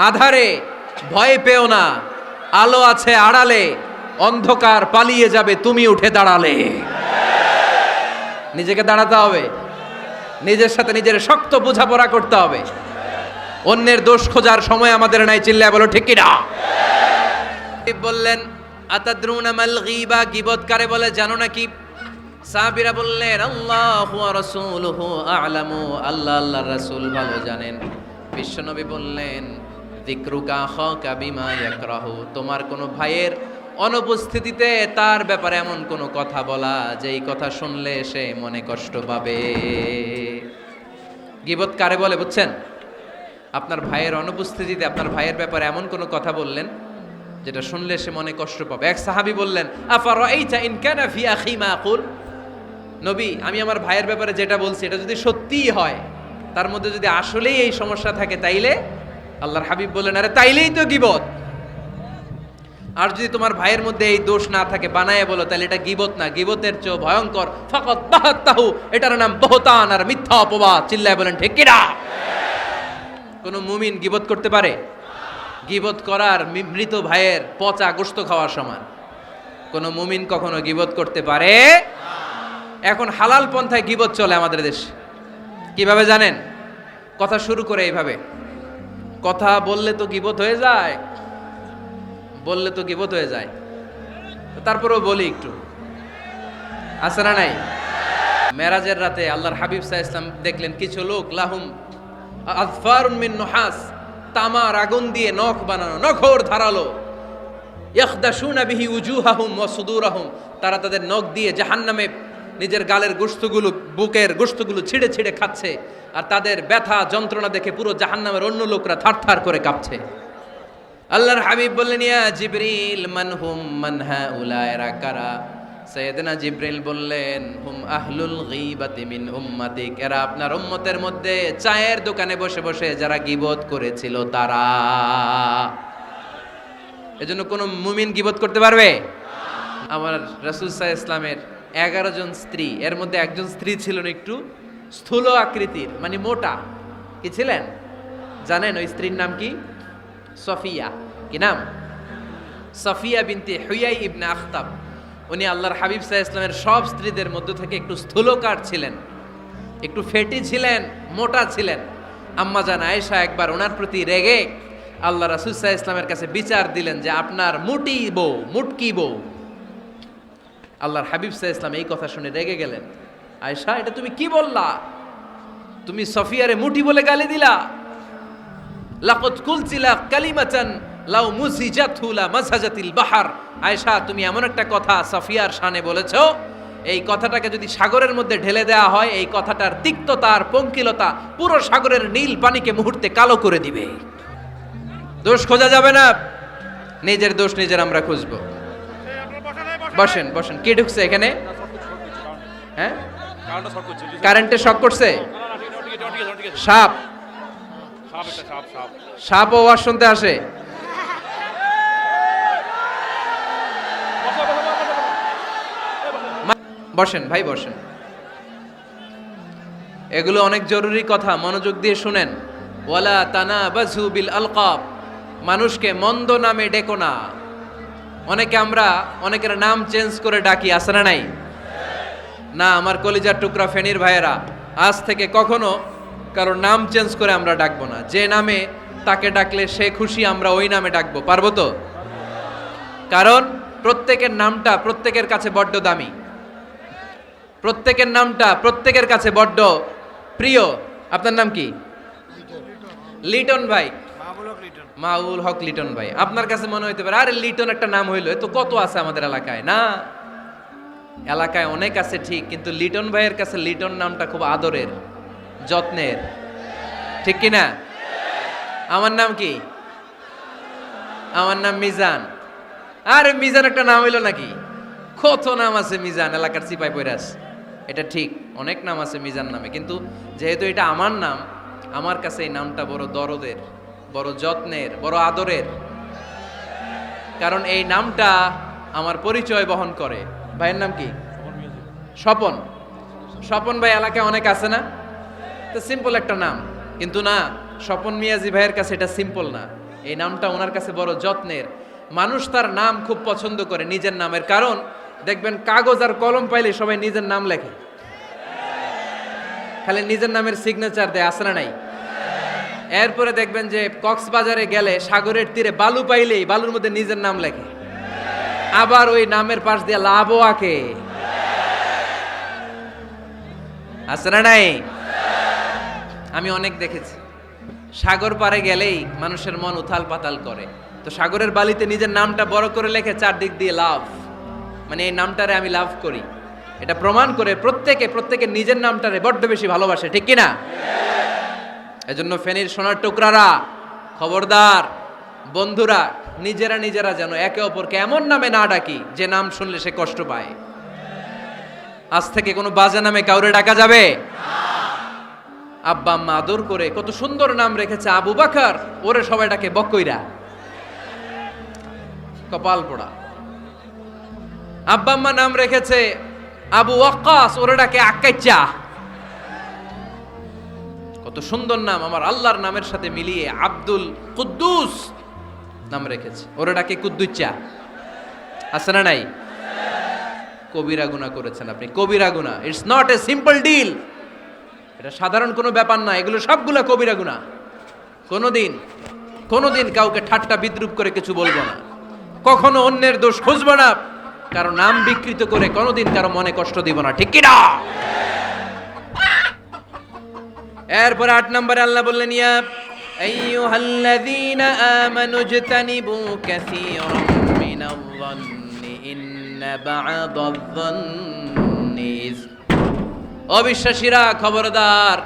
আধারে, ভয় পেও না। আলো আছে আড়ালে, অন্ধকার পালিয়ে যাবে, তুমি উঠে দাঁড়ালে। নিজেকে দাঁড়াতে হবে। নিজের সাথে নিজের শক্ত বোঝাপড়া করতে হবে। অন্যের দোষ খোঁজার সময় আমাদের নাই, চিল্লায় বলো, ঠিক কিনা? বললেন? আতাদ্রুনা মাল গীবা? গীবত কারে বলে, জানো নাকি? সাহাবীরা বললেন, আল্লাহু ওয়া রাসূলুহু আ'লামু। আল্লাহ, আল্লাহর রাসূল ভালো জানেন। বিশ্বনবী বললেন যিকরুকা খাকা বিমা ইয়াকরাহু। তোমার কোনো ভাইয়ের অনুপস্থিতিতে তার ব্যাপারে এমন কোনো কথা বলা, যেই কথা শুনলে সে মনে কষ্ট পাবে। গীবত কারে বলে বুঝছেন? আপনার ভাইয়ের অনুপস্থিতিতে আপনার ভাইয়ের ব্যাপারে এমন কোনো কথা বললেন, যেটা শুনলে সে মনে কষ্ট পাবে। এক সাহাবি বললেন, আফারাইতা ইন কানা ফি আখি মা আকুল নবী, আমি আমার ভাইয়ের ব্যাপারে যেটা বলছি, এটা যদি সত্যিই হয়, তার মধ্যে যদি আসলেই এই সমস্যা থাকে, তাইলে আল্লাহর হাবিব বললেন, আরে তাইলেই তো গিবত। আর যদি তোমার ভাইয়ের মধ্যে এই দোষ না থাকে, বানায় বলো তাহলে এটা গিবত না, গিবতের চেয়েও ভয়ঙ্কর। ফকত বাহাত্তাহু, এটার নাম বহতান আর মিথ্যা অপবাদ। চিল্লায় বলেন, ঠিক কিনা? কোন মুমিন গিবত করতে পারে? গিবত করার মৃত ভাইয়ের পচা গোস্ত খাওয়ার সমান। কোন মুমিন কখনো গিবত করতে পারে? এখন হালাল পন্থায় গিবত চলে আমাদের দেশে। কীভাবে জানেন? কথা শুরু করে এইভাবে। কথা বললে তো গিবত হয়ে যায়, বললে তো গিবত হয়ে যায়। তারপরেও বলি একটু। আছে না নাই? মেরাজের রাতে আল্লাহর হাবিব সাহা ইসলাম দেখলেন কিছু লোক, লাহুম আজফারুন মিন নুহাস, তামার আগুন দিয়ে নখ বানানো, নখর ধারালো। ইয়াখদাশুনা বিহি উজুহাহুম ওয়া সুদুরাহুম, তারা তাদের নখ দিয়ে জাহান্নামে নিজের গালের গোশতগুলো, বুকের গোশতগুলো ছিঁড়ে ছিঁড়ে খাচ্ছে আর তাদের ব্যথা যন্ত্রণা দেখে পুরো জাহান্নামের অন্য লোকরা থারথার করে কাঁপছে। আল্লাহর হাবিব বললেন, ইয়া জিবরিল মানহুম মানহা উলায়রা কারা সৈয়দনা জিব্রিল বললেন, হুম আহলুল গীবাতি মিন উম্মাতিক। এরা আপনার উম্মতের মধ্যে চায়ের দোকানে বসে বসে যারা গীবত করেছিল তারা। এজন্য কোনো মুমিন গীবত করতে পারবে? আমার রাসূল সাল্লাল্লাহু ইসলামের এগারো জন স্ত্রী। এর মধ্যে একজন স্ত্রী ছিলেন একটু স্থূল আকৃতির মানে মোটা। কি ছিলেন? জানেন ওই স্ত্রীর নাম কি? সফিয়া। কি নাম? সফিয়া বিনতে হুয়াই ইবনে আখতাব। উনি আল্লাহর হাবিব সাহা ইসলামের সব স্ত্রীদের মধ্য থেকে একটু স্থূলকার ছিলেন। একটু ফেটি ছিলেন, মোটা ছিলেন। আম্মা জান আয়েশা একবার ওনার প্রতি রেগে আল্লাহ রাসুল সাহা ইসলামের কাছে বিচার দিলেন যে আপনার মুটি বউ, মুটকি বউ। আল্লাহর হাবিব সাহা ইসলাম এই কথা শুনে রেগে গেলেন। আয়েশা, এটা তুমি কি বললা? তুমি সফিয়ারে মুটি বলে গালি দিলা। লাকত কুলচিলা কালিমাচান লাউ মুসিজাতহু লা মাসাজাতিল বাহার। আয়েশা, তুমি এমন একটা কথা সাফিয়ার শানে বলেছ। এই কথাটাকে যদি সাগরের মধ্যে ঢেলে দেওয়া হয়, এই কথাটার তিক্ততা আর পঙ্কিলতা পুরো সাগরের নীল পানিকে মুহূর্তে কালো করে দিবে। দোষ খোঁজা যাবে না। নিজের দোষ নিজের আমরা খুঁজবো। বসেন বসেন। কে ঢুকছে এখানে? হ্যাঁ? কারেন্টে শক করছে। সাপ। সাপ ও শুনতে আসে। বসেন, ভাই, বসেন। এগুলো অনেক জরুরি কথা, মনোযোগ দিয়ে শুনেন। ওয়ালা তানা বাজু বিল আলকাব। মানুষকে মন্দ নামে ডেকো না। অনেকে আমরা অনেকের নাম চেঞ্জ করে ডাকি আসে না নাই? না, আমার কলিজার টুকরা ফেনির ভাইয়েরা, আজ থেকে কখনো কারোর নাম চেঞ্জ করে আমরা ডাকবো না। যে নামে তাকে ডাকলে সে খুশি, আমরা ওই নামে ডাকবো। পারব তো? কারণ প্রত্যেকের নামটা প্রত্যেকের কাছে বড্ড দামি। প্রত্যেকের নামটা প্রত্যেকের কাছে বড্ড প্রিয়। আপনার নাম কি? লিটন ভাই। মাউল হক লিটন ভাই, আপনার কাছে মনে হইতে পারে, আরে লিটন একটা নাম হইল তো কত আছে আমাদের এলাকায়, না? এলাকায় অনেক আছে ঠিক, কিন্তু লিটন ভাইয়ের কাছে লিটন নামটা খুব আদরের, যত্নের, ঠিক কি না? আমার নাম কি? আমার নাম মিজান। আরে মিজান একটা নাম হইল নাকি? কত নাম আছে মিজান, এলাকার সিপাই পৈরাস। এটা ঠিক, অনেক নাম আছে মিজান নামে, কিন্তু যেহেতু এটা আমার নাম, আমার কাছে এই নামটা বড় দরদের। বড় যত্নের, বড় আদরের। কারণ এই নামটা আমার পরিচয় বহন করে। ভাইয়ের নাম কি? স্বপন। স্বপন ভাই এলাকায় অনেক আছে না? তো সিম্পল একটা নাম। কিন্তু না, স্বপন মিয়াজি ভাইয়ের কাছে এটা সিম্পল না। এই নামটা ওনার কাছে বড় যত্নের। মানুষ তার নাম খুব পছন্দ করে নিজের নামের কারণ, দেখবেন কাগজ আর কলম পাইলে সবাই নিজের নাম লেখে। খালি নিজের নামের সিগনেচার দেয় আসরা নাই? এরপরে দেখবেন যে কক্সবাজারে গেলে সাগরের তীরে বালু পাইলেই বালুর মধ্যে নিজের নাম লেখে। আবার ওই নামের পাশ দিয়ে লাভও আঁকে। আছে না নাই? আমি অনেক দেখেছি। সাগর পারে গেলেই মানুষের মন উথাল পাতাল করে। তো সাগরের বালিতে নিজের নামটা বড় করে লেখে, চারদিক দিয়ে লাভ। মানে এই নামটারে আমি লাভ করি। এটা প্রমাণ করে প্রত্যেকে প্রত্যেকে নিজের নামটারে বড্ড বেশি ভালোবাসে, ঠিক কিনা? এজন্য ফেনীর সোনার টুকরারা, খবরদার, বন্ধুরা, নিজেরা নিজেরা যেন একে অপরকে এমন নামে না ডাকি, যে নাম শুনলে সে কষ্ট পায়। আজ থেকে কোনো বাজে নামে কাউরে ডাকা যাবে? আব্বা আম্মা আদর করে কত সুন্দর নাম রেখেছে আবু বাকার, ওরে সবাই ডাকে বকইরা। কপাল পোড়া। আব্বা আম্মা নাম রেখেছে আবু ওয়াক্কাস, ওরে ডাকে আক্কাইচা কত সুন্দর নাম আমার আল্লাহর নামের সাথে মিলিয়ে আব্দুল কুদ্দুস নাম রেখেছে। ওরা ডাকে কুদ্দুচ্চা। আছে না নাই? কবিরা গুণা করেছেন আপনি, কবিরা গুণা it's not a simple deal এটা সাধারণ কোনো ব্যাপার না, এগুলো সবগুলো কবিরা গুণা কোনোদিন কোনোদিন কাউকে ঠাট্টা বিদ্রুপ করে কিছু বলব না। কখনো অন্যের দোষ খুঁজবো না। কারও নাম বিকৃত করে কোনোদিন কারও মনে কষ্ট দিব না। ঠিক কিনা? এরপরে আট নম্বরে আল্লাহ বললেন অবিশ্বাসীরা, খবরদার,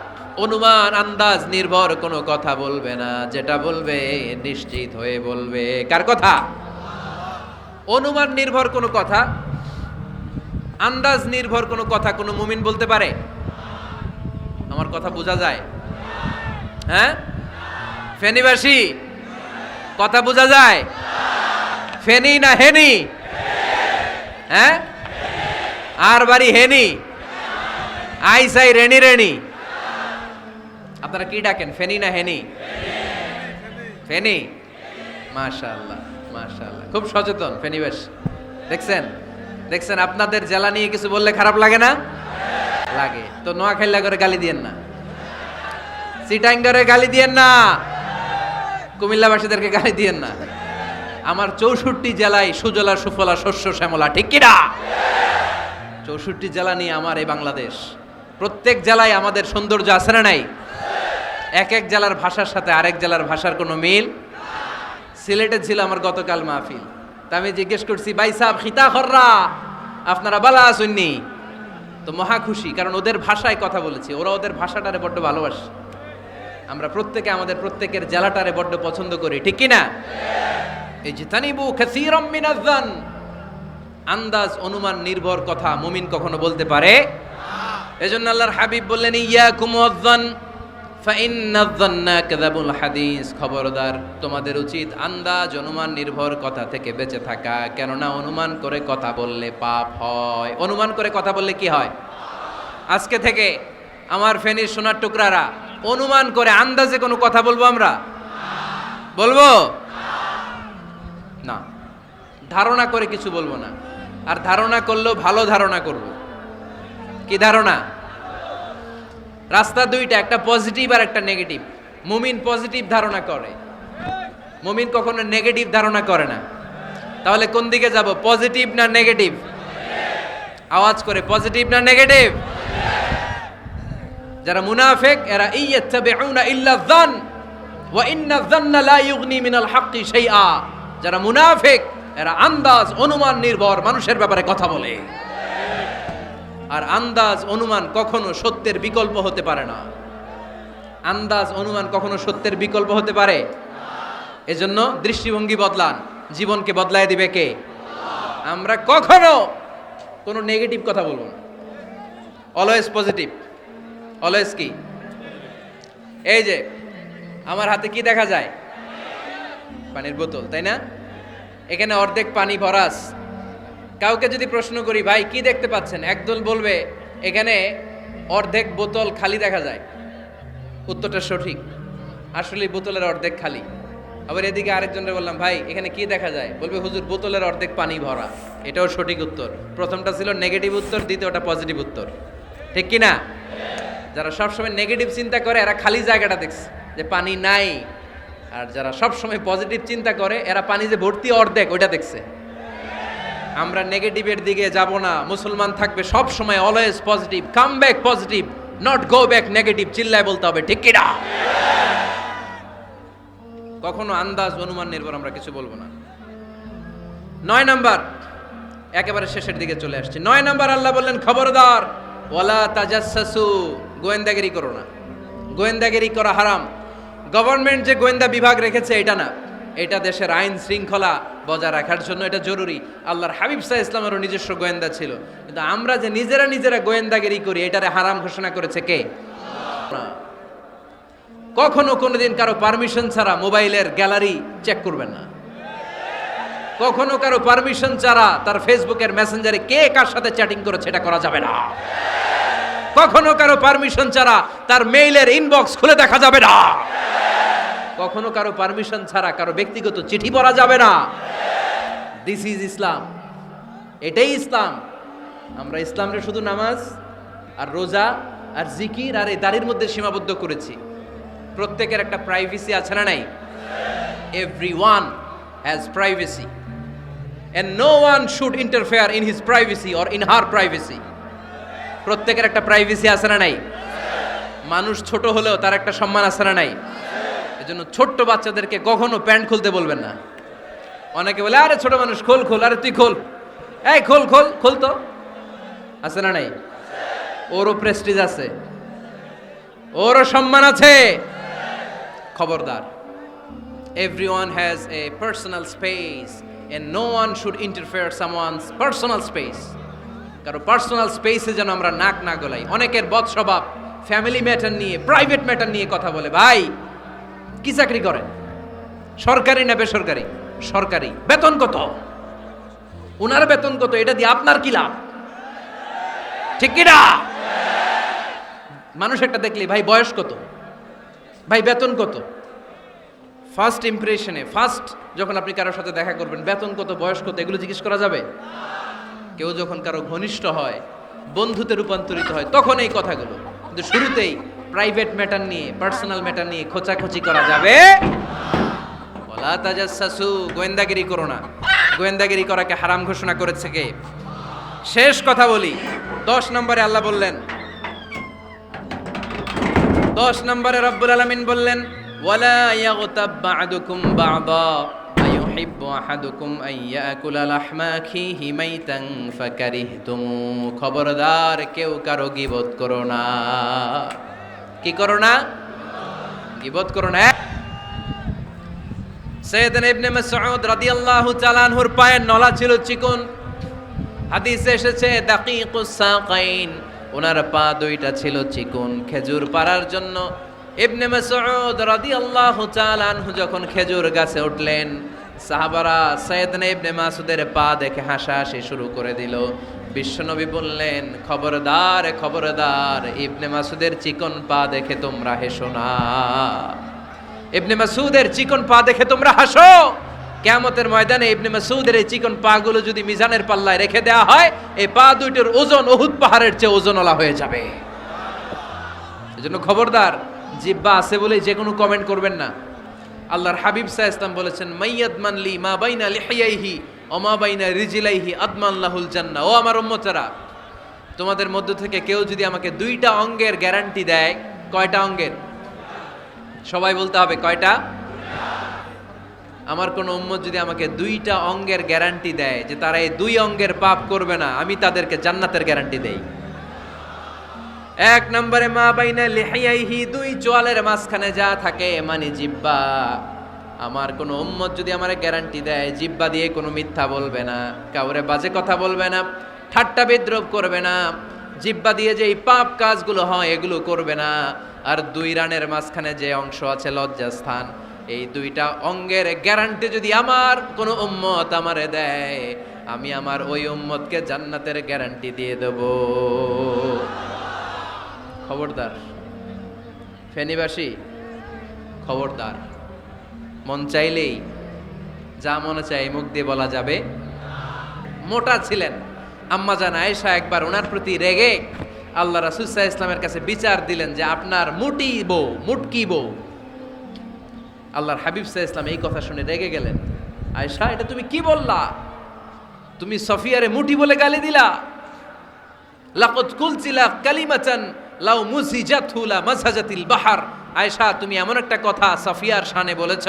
অনুমান, আন্দাজ, নির্ভর, কোনো কথা বলবে না। যেটা বলবে নিশ্চিত হয়ে বলবে। কার কথা? অনুমান নির্ভর কোনো কথা, আন্দাজ নির্ভর কোনো কথা কোনো মুমিন বলতে পারে? আমার কথা বোঝা যায়? হ্যাঁ? ফেনীবাসী? কথা বোঝা যায়? ফেনি না হেনি? হ্যাঁ? আর বাড়ি হেনি? আই সাই রেনি রেনি আপনারা কি ডাকেন? ফেনি না হেনি? ফেনি? মাশাআল্লাহ মাশাআল্লাহ। খুব সচেতন, ফেনিবাস। দেখছেন? দেখছেন? আপনাদের জেলা নিয়ে কিছু বললে খারাপ লাগে না? লাগে। তো নোয়াখাইলা করে গালি দিয়েন না। সিটাঙ্গারে গালি দিয়েন না। কুমিল্লাবাসীদেরকে গালি দিয়েন না। আমার চৌষট্টি জেলায় সুজলা, সুফলা, শস্য, শ্যামলা, ঠিক কিনা? চৌষট্টি জেলা নিয়ে আমার এই বাংলাদেশ। প্রত্যেক জেলায় আমাদের সৌন্দর্য আছে না নাই? এক এক জেলার ভাষার সাথে আরেক জেলার ভাষার কোনো মিল? সিলেটে ছিল আমার গতকাল মাহফিল। তা আমি জিজ্ঞেস করছি, ভাই সাহ খিতা খররা আপনারা বালা আসুননি তো মহা খুশি কারণ ওদের ভাষায় কথা বলেছি। ওরা ওদের ভাষাটারে বড্ড ভালোবাসে। আমরা প্রত্যেকে আমাদের প্রত্যেকের জেলাটারে বড্ড পছন্দ করি ঠিক কি না এই যে তানিবু কাসীরাম মিনাজ্জান আন্দাজ অনুমান নির্ভর কথা মুমিন কখনো বলতে পারে? এজন্য আল্লাহর হাবিব বললেন ফাইন্নাজ্জান্না কাযাবুল হাদিস, খবরদার, তোমাদের উচিত আন্দাজ, অনুমান, নির্ভর কথা থেকে বেঁচে থাকা। কেননা অনুমান করে কথা বললে পাপ হয়। অনুমান করে কথা বললে কি হয়? আজকে থেকে আমার ফেনীর সোনার টুকরারা, অনুমান করে আন্দাজে কোনো কথা বলব আমরা? বলব? না। ধারণা করে কিছু বলব না। আর ধারণা করলেও ভালো ধারণা করব। কি ধারণা? রাস্তা দুইটা, একটা পজিটিভ আর একটা নেগেটিভ মুমিন পজিটিভ ধারণা করে। মুমিন কখনো নেগেটিভ ধারণা করে না। তাহলে কোন দিকে যাব পজিটিভ না নেগেটিভ আওয়াজ করে পজিটিভ না নেগেটিভ যারা মুনাফেক, এরা ইয়াত্তাবিউনা ইল্লা যান, ওয়া ইন্না যান্না লা ইউগনি মিনাল হাক্কি শাইআ। যারা মুনাফেক, এরা আন্দাজ, অনুমান নির্ভর, মানুষের ব্যাপারে কথা বলে। আর আন্দাজ অনুমান কখনো সত্যের বিকল্প হতে পারে না। আন্দাজ অনুমান কখনো সত্যের বিকল্প হতে পারে? এজন্য দৃষ্টিভঙ্গি বদলান। জীবনকে বদলায় দিবে কে? আমরা কখনো কোনো নেগেটিভ কথা বলব না। অলওয়েজ পজিটিভ অলওয়েজ কি? এই যে, আমার হাতে কি দেখা যায়? পানির বোতল, তাই না? এখানে অর্ধেক পানি ভরাস। কাউকে যদি প্রশ্ন করি, ভাই, কি দেখতে পাচ্ছেন? একদল বলবে, এখানে অর্ধেক বোতল খালি দেখা যায়। উত্তরটা সঠিক। আসলে বোতলের অর্ধেক খালি। আবার এদিকে আরেকজনকে বললাম, ভাই, এখানে কি দেখা যায়? বলবে, হুজুর, বোতলের অর্ধেক পানি ভরা। এটাও সঠিক উত্তর। প্রথমটা ছিল নেগেটিভ উত্তর, দ্বিতীয়টা পজিটিভ উত্তর। ঠিক কি না যারা সবসময় নেগেটিভ চিন্তা করে, এরা খালি জায়গাটা দেখছে, যে পানি নাই। আর যারা সবসময় পজিটিভ চিন্তা করে, এরা পানি যে ভর্তি অর্ধেক, ওইটা দেখছে। আমরা নেগেটিভের দিকে যাব না। মুসলমান থাকবে সব সময় always positive come back positive not go back negative চিল্লায় বলতে হবে, ঠিক কিনা? কখনো আন্দাজ, অনুমান, নির্ভর আমরা কিছু বলব না। নয় নাম্বার, একেবারে শেষের দিকে চলে আসছে। নয় নাম্বার, আল্লাহ বললেন, খবরদার, ওয়ালা তাজাসসু গোয়েন্দাগিরি করো না। গোয়েন্দাগিরি করা হারাম। গভর্নমেন্ট যে গোয়েন্দা বিভাগ রেখেছে, এটা না। এটা দেশের আইন শৃঙ্খলা বজায় রাখার জন্য এটা জরুরি। আল্লাহর হাবিব সাহ ইসলামেরও নিজস্ব গোয়েন্দা ছিল। কিন্তু আমরা যে নিজেরা নিজেরা গোয়েন্দাগিরি করি, এটারে হারাম ঘোষণা করেছে কে? কখনো কোনোদিন কারও পারমিশন ছাড়া মোবাইলের গ্যালারি চেক করবেন না। কখনো কারও পারমিশন ছাড়া তার ফেসবুকের মেসেঞ্জারে কে কার সাথে চ্যাটিং করেছে এটা করা যাবে না। কখনো কারও পারমিশন ছাড়া তার মেইলের ইনবক্স খুলে দেখা যাবে না। কখনো কারও পারমিশন ছাড়া কারও ব্যক্তিগত চিঠি পড়া যাবে না। দিস ইজ ইসলাম এটাই ইসলাম আমরা ইসলামরে শুধু নামাজ আর রোজা আর জিকির আর এই দাড়ির মধ্যে সীমাবদ্ধ করেছি। প্রত্যেকের একটা প্রাইভেসি আছে না নাই? Every one has privacy and no one should interfere in his privacy or in her privacy প্রত্যেকের একটা প্রাইভেসি আছে না নাই? মানুষ ছোট হলেও তার একটা সম্মান আছে না নাই? এজন্য ছোট্ট বাচ্চাদেরকে কখনো প্যান্ট খুলতে বলবেন না। অনেকে বলে, আরে ছোট মানুষ, খোল খোল, আরে তুই খোল। এই, খোল খোল খোল তো। আছে না নাই? ওরও প্রেস্টিজ আছে। ওরও সম্মান আছে। খবরদার। Everyone has a personal space and no one should interfere someone's personal space. কারও পার্সোনাল স্পেসে যেন আমরা নাক না গলাই। অনেকের বদ স্বভাব ফ্যামিলি ম্যাটার নিয়ে প্রাইভেট ম্যাটার নিয়ে কথা বলে। ভাই কি চাকরি করেন সরকারি না বেসরকারি? সরকারি। বেতন কত? উনার বেতন কত? এটা দিয়ে আপনার কি লাভ? ঠিক কিনা মানুষ একটা দেখলে, ভাই, বয়স কত? ভাই, বেতন কত? ফার্স্ট ইমপ্রেশনে ফার্স্ট যখন আপনি কারোর সাথে দেখা করবেন, বেতন কত, বয়স কত? এগুলো জিজ্ঞেস করা যাবে? কেউ যখন কারও ঘনিষ্ঠ হয়, বন্ধুতে রূপান্তরিত হয়, তখন এই কথাগুলো। কিন্তু শুরুতেই প্রাইভেট ম্যাটার নিয়ে পার্সোনাল ম্যাটার নিয়ে খোঁচাখুচি করা যাবে। বলা তাজাসু গোয়েন্দাগিরি করো না। গোয়েন্দাগিরি করাকে হারাম ঘোষণা করেছে কে? শেষ কথা বলি। দশ নম্বরে আল্লাহ বললেন, দশ নম্বরে রব্বুল আলমিন বললেন, ওয়ালা ইয়াগতাব বা'দুকুম বা'দা আইয়ুহিব্বু আহাদুকুম আন ইয়াকুলা লাহমা আখিহি মাইতান ফাকারিহতুম। খবরদার কেউ কারও গীবত করো না। কি করো না? গীবত করো না? সৈয়দনা ইবনে মাসউদ রাদিয়াল্লাহু তাআলা আনহুর পায়ের নলা ছিল চিকন। হাদিসে এসেছে দাকিকুস সাকাইন ওনার পা দুইটা ছিল চিকুন, খেজুর পাড়ার জন্য। ইবনে মাসউদ রাদিয়াল্লাহু তাআলা আনহু যখন খেজুর গাছে উঠলেন, সাহাবারা সাইয়েদনা ইবনে মাসুদের পা দেখে হাসাহাসি শুরু করে দিল। বিশ্বনবী বললেন, খবরদার খবরদার, ইবনে মাসুদের চিকন পা দেখে তোমরা হেসো না। ইবনে মাসুদের চিকন পা দেখে তোমরা হাসো। কেয়ামতের ময়দানে ইবনে মাসুদের এই চিকন পা গুলো যদি মিজানের পাল্লায় রেখে দেওয়া হয়, এই পা দুইটার ওজন ওহুদ পাহাড়ের চেয়ে ওজনওয়ালা হয়ে যাবে। এজন্য খবরদার, জিব্বা আছে বলে যে কোনো কমেন্ট করবেন না। আল্লাহর হাবিব সাহ ইসলাম বলেছেন, মাইয়াদ মানলি মা বাইনা লিহাইহি অমা বাইনা রিজিলাইহি আদমান লাহুল জান্না ও আমার উম্মতেরা, তোমাদের মধ্য থেকে কেউ যদি আমাকে দুইটা অঙ্গের গ্যারান্টি দেয়, কয়টা অঙ্গের? সবাই বলতে হবে কয়টা? আমার কোন উম্মত যদি আমাকে দুইটা অঙ্গের গ্যারান্টি দেয় যে তারা এই দুই অঙ্গের পাপ করবে না, আমি তাদেরকে জান্নাতের গ্যারান্টি দেই। এক নম্বরে মা বাইনা লিহাইহি দুই চোয়ালের মাঝখানে যা থাকে মানে জিব্বা। আমার কোন উম্মত যদি আমার গ্যারান্টি দেয়, জিব্বা দিয়ে কোনো মিথ্যা বলবে না, কাউরে বাজে কথা বলবে না, ঠাট্টা বিদ্রোপ করবে না, জিব্বা দিয়ে যে এই পাপ কাজগুলো হয় এগুলো করবে না, আর দুই রানের মাঝখানে যে অংশ আছে লজ্জাস্থান, এই দুইটা অঙ্গের গ্যারান্টি যদি আমার কোনো উম্মত আমারে দেয়, আমি আমার ওই উম্মতকে জান্নাতের গ্যারান্টি দিয়ে দেব। খবরদার, ফেনীবাসী, খবরদার। মন চাইলেই যা মনে চাই মুখ দিয়ে বলা যাবে। মোটা ছিলেন। আম্মা জান আয়েশা একবার ওনার প্রতি রেগে আল্লাহ রাসুসাহ ইসলামের কাছে বিচার দিলেন যে আপনার মুটি বউ, মুটকি বউ। আল্লাহর হাবিব সাহ ইসলাম এই কথা শুনে রেগে গেলেন। আয়েশা, এটা তুমি কি বললা? তুমি সফিয়ারে মুটি বলে গালি দিলা। লাকত কুলচিলা কালিমাচান লাউ মুজিজাতুলা মাসাজাতিল বাহার। আয়েশা, তুমি এমন একটা কথা সাফিয়ার শানে বলেছ।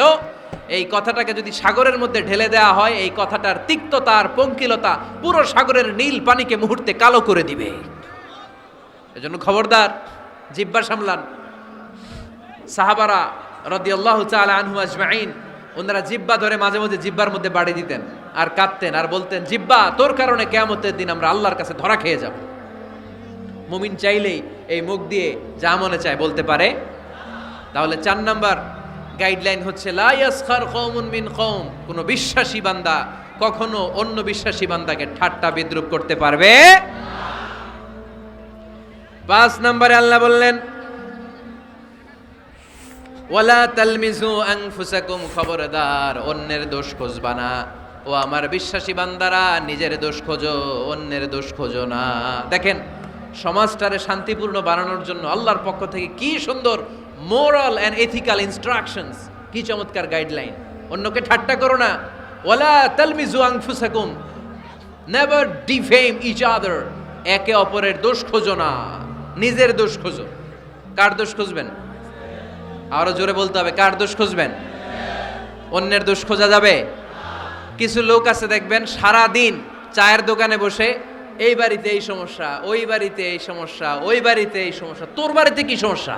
এই কথাটাকে যদি সাগরের মধ্যে ঢেলে দেওয়া হয়, এই কথাটার তিক্ততা আর পঙ্কিলতা পুরো সাগরের নীল পানিকে মুহূর্তে কালো করে দিবে। এজন্য খবরদার, জিব্বা সামলান। সাহাবারা রদিয়াল্লাহু তাআলা আনহু আজমাইন ওনারা জিব্বা ধরে মাঝে মাঝে জিব্বার মধ্যে বাড়ি দিতেন আর কাঁদতেন আর বলতেন, জিব্বা, তোর কারণে কেয়ামতের দিন আমরা আল্লাহর কাছে ধরা খেয়ে যাব। মুমিন চাইলেই এই মুখ দিয়ে যা মনে চায় বলতে পারে। তাহলে চার নাম্বার গাইডলাইন হচ্ছে, লা ইয়াসখার কওমুন মিন কওম। কোনো বিশ্বাসী বান্দা, কখনো অন্য বিশ্বাসী বান্দাকে ঠাট্টা বিদ্রুপ করতে পারবে পাঁচ নম্বরে আল্লাহ বললেন, ওয়ালা তালমিজু আনফুসাকুম খবরদার, অন্যের দোষ খুঁজবা না। ও আমার বিশ্বাসী বান্দারা, নিজের দোষ খোঁজো, অন্যের দোষ খোঁজো না। দেখেন, সমাজটারে শান্তিপূর্ণ বানানোর জন্য আল্লাহর পক্ষ থেকে কি সুন্দর মোরাল অ্যান্ড এথিক্যাল ইনস্ট্রাকশনস কি চমৎকার গাইডলাইন অন্যকে ঠাট্টা করো না। ওয়ালা তালমিজু আনফুসাকুম। নেভার ডিফেম ইচ আদার একে অপরের দোষ খোঁজো না। নিজের দোষ খোঁজো। কার দোষ খুঁজবেন? আরও জোরে বলতে হবে, কার দোষ খুঁজবেন? অন্যের দোষ খোঁজা যাবে। কিছু লোক আছে দেখবেন সারা দিন চায়ের দোকানে বসে, এই বাড়িতে এই সমস্যা, ওই বাড়িতে এই সমস্যা, ওই বাড়িতে এই সমস্যা, তোর বাড়িতে কি সমস্যা?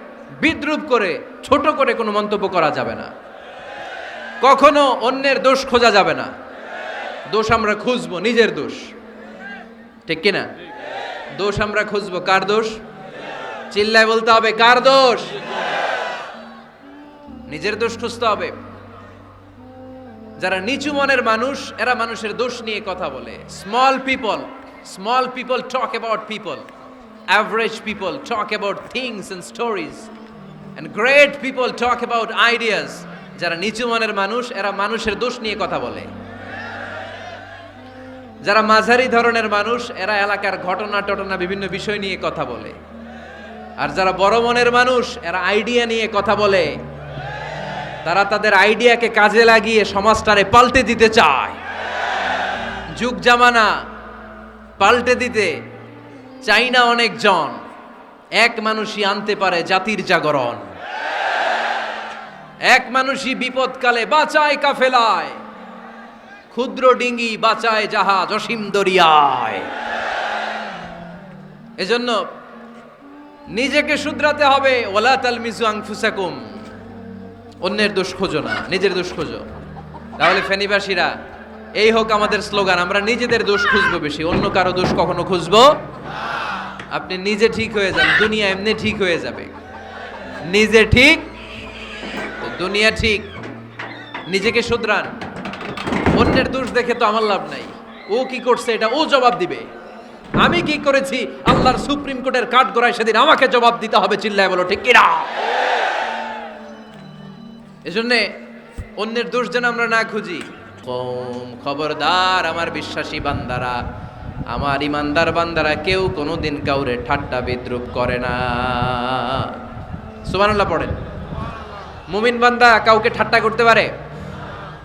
বিদ্রুপ করে, ছোট করে কোনো মন্তব্য করা যাবে না। কখনো অন্যের দোষ খোঁজা যাবে না। দোষ আমরা খুঁজবো, নিজের দোষ। ঠিক কিনা দোষ আমরা খুঁজবো, কার দোষ? চিল্লায় বলতে হবে, কার দোষ? নিজের দোষ খুঁজতে হবে। যারা নিচু মনের মানুষ, এরা মানুষের দোষ নিয়ে কথা বলে। Small people small people talk about people average people talk about things and stories and great people talk about ideas যারা নিচু মনের মানুষ, এরা মানুষের দোষ নিয়ে কথা বলে। যারা মাঝারি ধরনের মানুষ, এরা এলাকার ঘটনা টটনা বিভিন্ন বিষয় নিয়ে কথা বলে। আর যারা বড় মনের মানুষ, এরা আইডিয়া নিয়ে কথা বলে। তারা তাদের আইডিয়াকে কাজে লাগিয়ে সমাজটারে পাল্টে দিতে চায়। যুগ জামানা, পাল্টে দিতে চাই না অনেকজন। এক মানুষই আনতে পারে জাতির জাগরণ। এক মানুষই বিপদকালে বাঁচায় কাফেলায়। ক্ষুদ্র ডিঙ্গি বাঁচায় জাহাজ অসীম দরিয়ায়। এজন্য নিজেকে শুধরাতে হবে ওলা তাল তালমিজু আংফুসাকুম অন্যের দোষ খোঁজো না, নিজের দোষ খোঁজো। তাহলে ফেনীবাসীরা, এই হোক আমাদের স্লোগান, আমরা নিজেদের দোষ খুঁজবো বেশি, অন্য কারও দোষ কখনো খুঁজবো আপনি নিজে ঠিক হয়ে যান, দুনিয়া এমনি ঠিক হয়ে যাবে। নিজে ঠিক দুনিয়া ঠিক। নিজেকে শুধরান। অন্যের দোষ দেখে তো আমার লাভ নাই। ও কি করছে এটা ও জবাব দিবে। আমি কি করেছি? আল্লাহর সুপ্রিম কোর্টের কাঠ গড়ায় সেদিন আমাকে জবাব দিতে হবে, চিল্লায় বলো, ঠিক কিনা? এজন্যে অন্যের দোষ যেন আমরা না খুঁজি। কম খবরদার আমার বিশ্বাসী বান্দারা। আমার ইমানদার বান্দারা কেউ কোনোদিন কাউরে ঠাট্টা বিদ্রুপ করে না। সুবহানাল্লাহ পড়েন। মুমিন বান্দা কাউকে ঠাট্টা করতে পারে?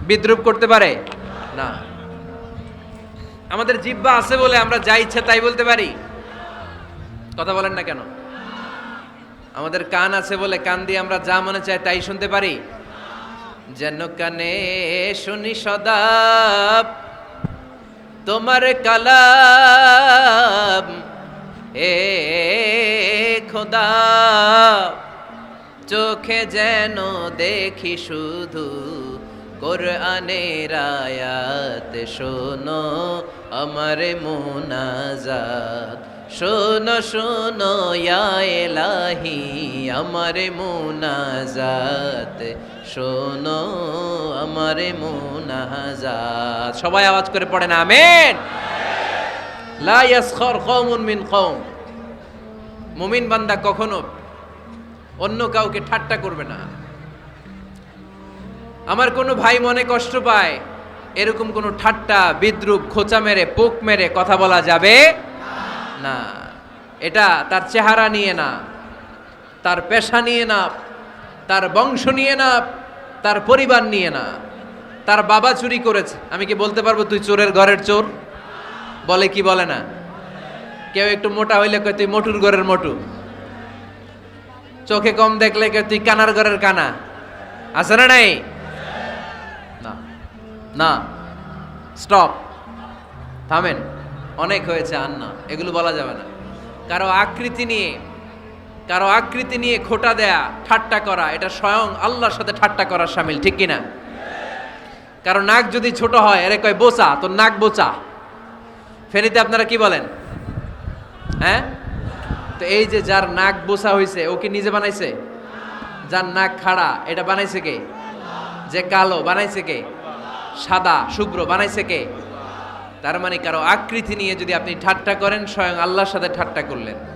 বিদ্রুপ করতে পারে? না। আমাদের জিব্বা আছে বলে আমরা যা ইচ্ছে তাই বলতে পারি। কথা বলেন না কেন? আমাদের কান আছে বলে কান দিয়ে আমরা যা মনে চাই তাই শুনতে পারি। যেন কানে শুনি সদা তোমার কালাম, এ খোদা, চোখে যেন দেখি শুধু কোরআনের আয়াত। শোনো আমার মোনাজাত, শোনো শোনো, ইয়া এলাহি, আমার মোনাজাত। শোনো, আমার মোনাজাত। সবাই আওয়াজ করে পড়ে না আমেন। লা ইয়াসখর কওমুন মিন কওম। মুমিন বান্দা কখনো অন্য কাউকে ঠাট্টা করবে না। আমার কোনো ভাই মনে কষ্ট পায়, এরকম কোনো ঠাট্টা, বিদ্রুপ, খোঁচা মেরে, পোক মেরে কথা বলা যাবে না। এটা তার চেহারা নিয়ে না, তার পেশা নিয়ে না তার বংশ নিয়ে না, তার পরিবার নিয়ে না। তার বাবা চুরি করেছে। আমি কি বলতে পারব তুই চোরের ঘরের চোর? বলে কি বলে না? কেউ একটু মোটা হইলে কয়, তুই মোটুর ঘরের মোটু। চোখে কম দেখলে কয়, তুই কানার ঘরের কানা। আছে না নাই? না। না। স্টপ। থামেন। অনেক হয়েছে আর না এগুলো বলা যাবে না। কারও আকৃতি নিয়ে কারও আকৃতি নিয়ে খোটা দেয়া, ঠাট্টা করা, এটা স্বয়ং আল্লাহর সাথে ঠাট্টা করার সামিল, ঠিক কিনা? কারও নাক যদি ছোট হয়, এরে কয়, বোচা, তোর নাক বোচা। ফেনীতে আপনারা কি বলেন? হ্যাঁ? তো এই যে যার নাক বোসা হয়েছে ও কি নিজে বানাইছে? যার নাক খাড়া, এটা বানাইছে কে? যে কালো, বানাইছে কে? সাদা, শুভ্র, বানাইছে কে? তার মানে কারও আকৃতি নিয়ে যদি আপনি ঠাট্টা করেন, স্বয়ং আল্লাহর সাথে ঠাট্টা করলেন।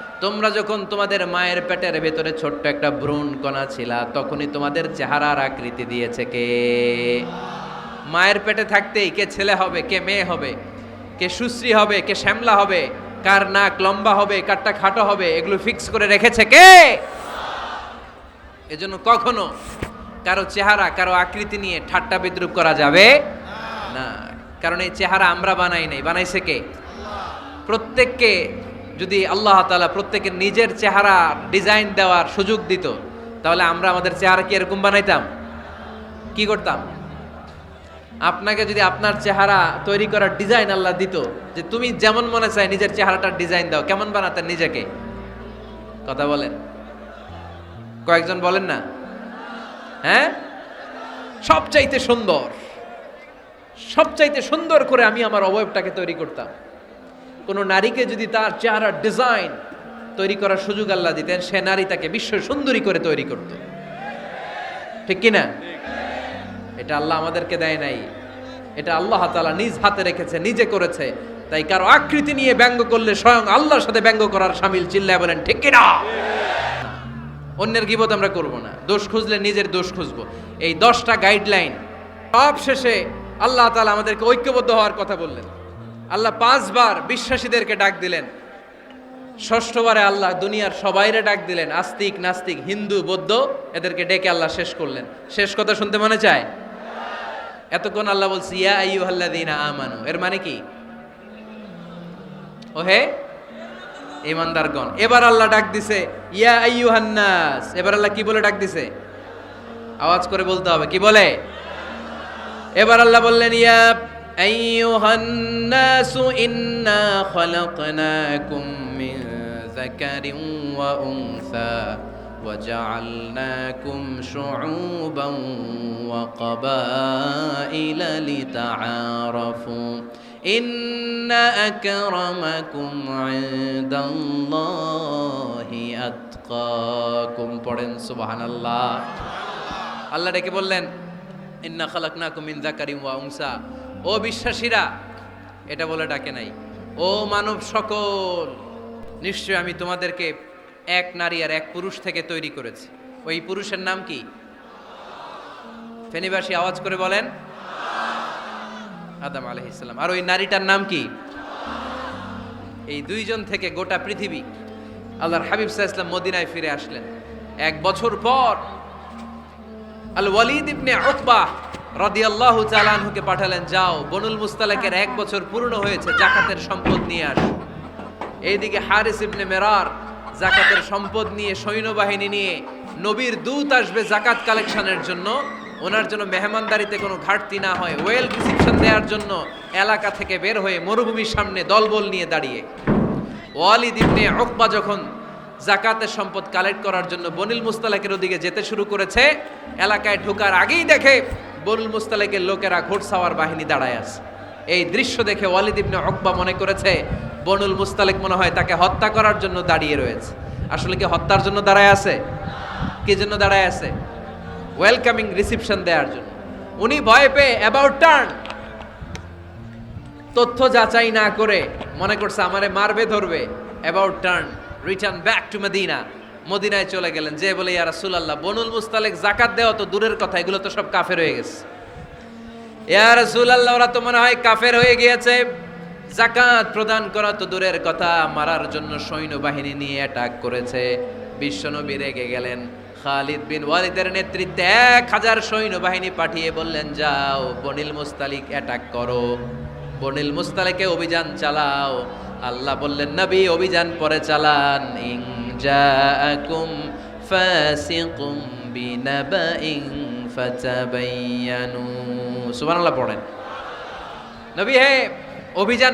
তোমরা যখন তোমাদের মায়ের পেটের ভেতরে ছোট্ট একটা ভ্রূণ কণা ছিলা, তখনই তোমাদের চেহারার আকৃতি দিয়েছে কে? মায়ের পেটে থাকতেই কে ছেলে হবে, কে মেয়ে হবে, কে সুশ্রী হবে, কে শ্যামলা হবে, কার নাক লম্বা হবে, কারটা খাটো হবে, এগুলো ফিক্স করে রেখেছে কে? এজন্য কখনো কারও চেহারা, কারও আকৃতি নিয়ে ঠাট্টা বিদ্রুপ করা যাবে না। কারণ এই চেহারা আমরা বানাই নাই, বানাইছে কে? প্রত্যেককে যদি আল্লাহ তালা প্রত্যেকের নিজের চেহারা ডিজাইন দেওয়ার সুযোগ দিত, তাহলে আমরা আমাদের চেহারা কি এরকম বানাইতাম? কি করতাম? আপনাকে যদি আপনার চেহারা তৈরি করার ডিজাইন আল্লাহ দিত, যে তুমি যেমন মনে চাই নিজের চেহারাটার ডিজাইন দাও, কেমন বানাতেন নিজেকে? কথা বলেন। কয়েকজন বলেন না? হ্যাঁ? সবচাইতে সুন্দর সবচাইতে সুন্দর করে আমি আমার অবয়বটাকে তৈরি করতাম। কোনো নারীকে যদি তার চেহারার ডিজাইন তৈরি করার সুযোগ আল্লাহ দিতেন, সে নারী তাকে বিশ্ব সুন্দরী করে তৈরি করত। ঠিক কিনা এটা আল্লাহ আমাদেরকে দেয় নাই। এটা আল্লাহ তালা নিজ হাতে রেখেছে, নিজে করেছে। তাই কারও আকৃতি নিয়ে ব্যঙ্গ করলে স্বয়ং আল্লাহর সাথে ব্যঙ্গ করার সামিল চিল্লায় বলেন, ঠিক কিনা অন্যের গিবত আমরা করব না। দোষ খুঁজলে নিজের দোষ খুঁজবো। এই দশটা গাইডলাইন সব শেষে আল্লাহ তালা আমাদেরকে ঐক্যবদ্ধ হওয়ার কথা বললেন। আল্লাহ পাঁচবার বিশ্বাসীদেরকে ডাক দিলেন। ষষ্ঠবারে আল্লাহ দুনিয়ার সবাইরে ডাক দিলেন। আস্তিক, নাস্তিক, হিন্দু, বৌদ্ধ, এদেরকে ডেকে আল্লাহ শেষ করলেন। শেষ কথা শুনতে মনে চায়? এতক্ষণ আল্লাহ বলছি, ইয়া আইয়ুহাল্লাযীনা আমানু। এর মানে কি? ওহে ইমানদারগণ এবার আল্লাহ ডাক দিছে, ইয়া আইয়ু হান্নাস এবার আল্লাহ কি বলে ডাক দিছে? আওয়াজ করে বলতে হবে, কি বলে? এবার আল্লাহ বললেন, ইয়া আইয়ুহান্নাস ইন্না খালাকনাকুম মিন যাকারিন ওয়া উনসা وجعلناكم شعوبا وقبائل لتعارفوا إن أكرمكم عند الله أتقاكم পড়েন সুবহান আল্লাহ আল্লাহ ডেকে বললেন ইন্না খালাকনাকুম মিন যাকারিন ওয়া উনসা ও বিশ্বাসীরা, এটা বলে ডাকে নাই। ও মানব সকল, নিশ্চয় আমি তোমাদেরকে এক নারী আর এক পুরুষ থেকে তৈরি করেছি। ওই পুরুষের নাম কি? ফেনিবাসী আওয়াজ করে বলেন, আদম আলহিসাল্লাম আর ওই নারীটার নাম কি? এই দুইজন থেকে গোটা পৃথিবী আল্লাহর হাবিব সাহা ইসলাম মদিনায় ফিরে আসলেন। এক বছর পর আল ওয়ালিদ ইবনে উতবাহ রাদিয়াল্লাহু তাআলা আনহুকে পাঠালেন, যাও, বনুল মুস্তালাকের এক বছর পূর্ণ হয়েছে, জাকাতের সম্পদ নিয়ে আস। এইদিকে হারিস ইবনে মেরার জাকাতের সম্পদ নিয়ে সৈন্যবাহিনী নিয়ে নবীর দূত আসবে জাকাত কালেকশনের জন্য। ওনার জন্য মেহমানদারিতে কোনো ঘাটতি না হয়, ওয়েল রিসিপশন দেওয়ার জন্য এলাকা থেকে বের হয়ে মরুভূমির সামনে দলবল নিয়ে দাঁড়িয়ে। ওয়ালিদ ইবনে উকবা যখন জাকাতের সম্পদ কালেক্ট করার জন্য বনিল মুস্তালাকের ওদিকে যেতে শুরু করেছে, এলাকায় ঢোকার আগেই দেখে বনুল মুস্তালেকের লোকেরা ঘোড়সাওয়ার বাহিনী দাঁড়ায় আছে। এই দৃশ্য দেখে ওয়ালিদ ইবনে উকবা মনে করেছে, বনুল মুস্তালিক মনে হয় তাকে হত্যা করার জন্য দাঁড়িয়ে রয়েছে। আসলে কি হত্যার জন্য দাঁড়ায় আছে? কি জন্য দাঁড়ায় আছে? ওয়েলকামিং রিসিপশন দেওয়ার জন্য। উনি ভয় পেয়ে অ্যাবাউট টার্ন। তথ্য যাচাই না করে মনে করছে আমারে মারবে, ধরবে। About turn, return back to Medina. মদিনায় চলে গেলেন। যে বলে, ইয়া রাসূলুল্লাহ, বনুল মুস্তালিক জাকাত দেওয়া তো দূরের কথা, এগুলো তো সব কাফের হয়ে গেছে। ইয়া রাসূলুল্লাহ, ওরা তো মনে হয় কাফের হয়ে গিয়েছে। জাকাত প্রদান করা তো দূরের কথা, মারার জন্য সৈন্যবাহিনী নিয়ে অ্যাটাক করেছে। বিশ্বনবী রেগে গেলেন। খালিদ বিন ওয়ালিদের নেতৃত্বে এক হাজার সৈন্যবাহিনী পাঠিয়ে বললেন, যাও, বনিল মুস্তালিক অ্যাটাক করো। বনিল মুস্তালিকে অভিযান চালাও। আল্লাহ বললেন, নবী, অভিযান পরে চালান। ইং জাআকুম ফাসিকুম বিনাবাইন ফাতাবায়ানু সুবহানাল্লাহ পড়েন। নবী হে অভিযান